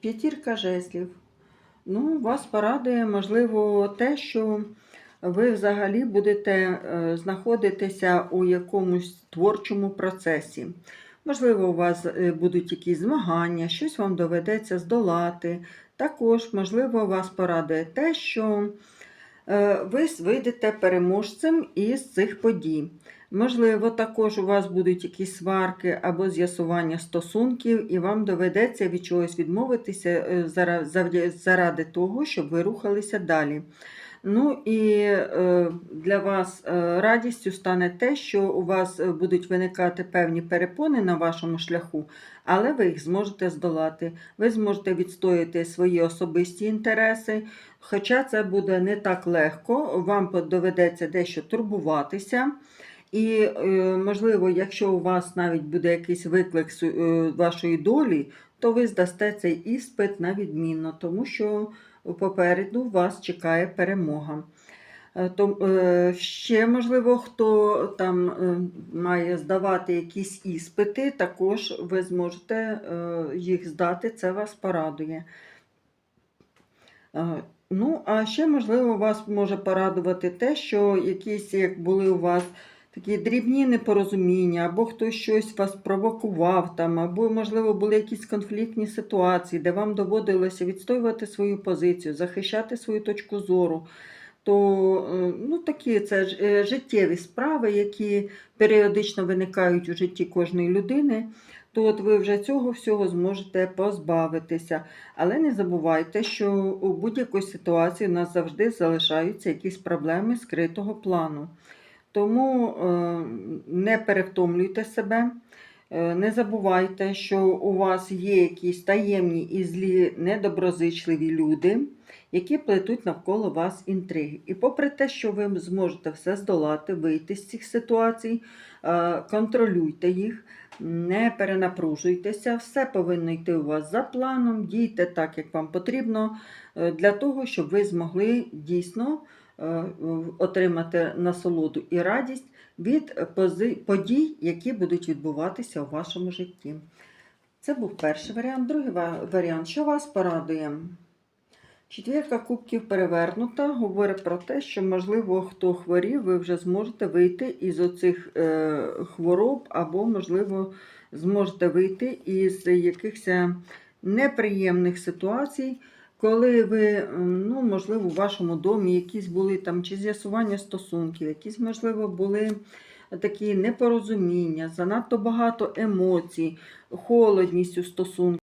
П'ятірка жезлів. Ну, вас порадує, можливо, те, що ви взагалі будете е, знаходитися у якомусь творчому процесі. Можливо, у вас е, будуть якісь змагання, щось вам доведеться здолати. Також, можливо, вас порадує те, що ви вийдете переможцем із цих подій. Можливо, також у вас будуть якісь сварки або з'ясування стосунків, і вам доведеться від чогось відмовитися е, заради того, щоб ви рухалися далі. Ну і е, для вас е, радістю стане те, що у вас е, будуть виникати певні перепони на вашому шляху, але ви їх зможете здолати. Ви зможете відстояти свої особисті інтереси, хоча це буде не так легко, вам доведеться дещо турбуватися. І, можливо, якщо у вас навіть буде якийсь виклик вашої долі, то ви здасте цей іспит на відмінно, тому що попереду вас чекає перемога. Е, То, е, ще, можливо, хто там е, має здавати якісь іспити, також ви зможете їх здати, це вас порадує. Ну, а ще, можливо, вас може порадувати те, що якісь, як були у вас такі дрібні непорозуміння, або хтось щось вас провокував там, або, можливо, були якісь конфліктні ситуації, де вам доводилося відстоювати свою позицію, захищати свою точку зору. То е, ну, такі це е, життєві справи, які періодично виникають у житті кожної людини, то от ви вже цього всього зможете позбавитися. Але не забувайте, що у будь-якій ситуації у нас завжди залишаються якісь проблеми скритого плану. Тому е, не перевтомлюйте себе, е, не забувайте, що у вас є якісь таємні і злі недоброзичливі люди, які плетуть навколо вас інтриги. І попри те, що ви зможете все здолати, вийти з цих ситуацій, е, контролюйте їх, не перенапружуйтеся, все повинно йти у вас за планом, дійте так, як вам потрібно, для того, щоб ви змогли дійсно отримати насолоду і радість від подій, які будуть відбуватися у вашому житті. Це був перший варіант. Другий варіант, що вас порадує? Четвірка кубків перевернута, говорить про те, що, можливо, хто хворів, ви вже зможете вийти із оцих е, хвороб, або, можливо, зможете вийти із якихось неприємних ситуацій, коли ви, ну, можливо, у вашому домі якісь були там чи з'ясування стосунків, якісь, можливо, були такі непорозуміння, занадто багато емоцій, холодність у стосунках.